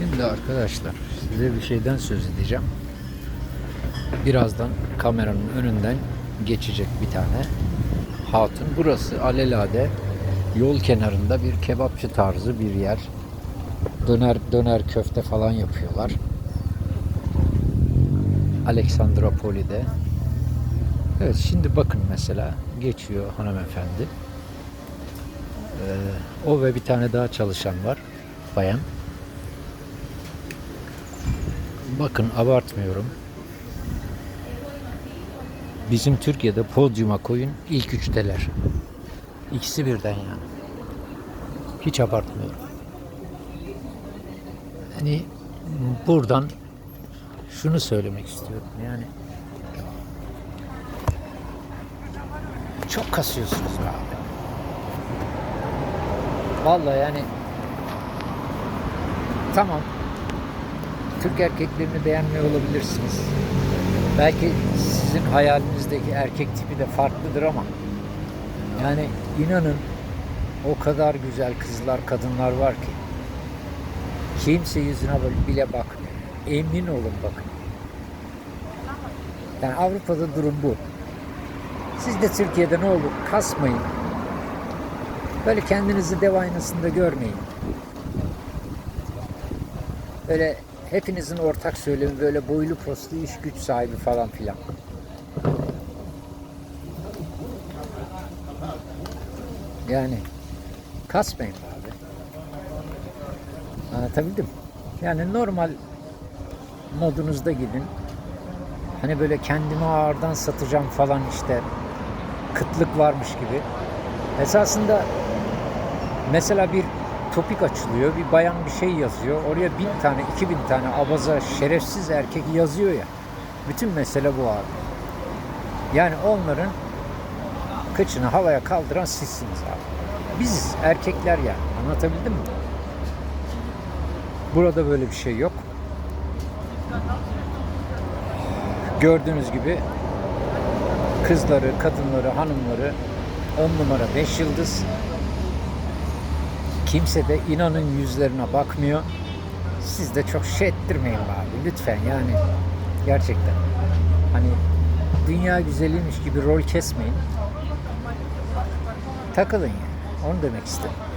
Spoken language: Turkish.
Şimdi arkadaşlar size bir şeyden söz edeceğim. Birazdan kameranın önünden geçecek bir tane hatun. Burası alelade yol kenarında bir kebapçı tarzı bir yer. Döner döner köfte falan yapıyorlar. Aleksandropoli'de. Evet şimdi bakın mesela geçiyor hanımefendi. Ee, o ve bir tane daha çalışan var. Bayan. Bakın abartmıyorum. Bizim Türkiye'de podyuma koyun ilk üçteler. İkisi birden yani. Hiç abartmıyorum. Hani buradan şunu söylemek istiyorum yani çok kasıyorsunuz abi. Vallahi yani tamam Türk erkeklerini beğenmiyor olabilirsiniz. Belki sizin hayalinizdeki erkek tipi de farklıdır ama yani inanın o kadar güzel kızlar, kadınlar var ki kimse yüzüne bile bakmıyor. Emin olun bakın. Yani Avrupa'da durum bu. Siz de Türkiye'de ne olur kasmayın. Böyle kendinizi dev aynasında görmeyin. Böyle hepinizin ortak söylemi böyle boylu postlu iş güç sahibi falan filan. Yani kasmayın abi. Anlatabildim. Yani normal modunuzda gidin. Hani böyle kendimi ağırdan satacağım falan işte kıtlık varmış gibi. Esasında mesela bir topik açılıyor, bir bayan bir şey yazıyor. Oraya bin tane, iki bin tane abaza, şerefsiz erkek yazıyor ya. Bütün mesele bu abi. Yani onların kıçını havaya kaldıran sizsiniz abi. Biz erkekler yani. Anlatabildim mi? Burada böyle bir şey yok. Gördüğünüz gibi kızları, kadınları, hanımları 10 numara 5 yıldız. Kimse de inanın yüzlerine bakmıyor. Siz de çok şey ettirmeyin abi lütfen yani gerçekten. Hani dünya güzeliymiş gibi rol kesmeyin. Takılın yani. Onu demek istedim.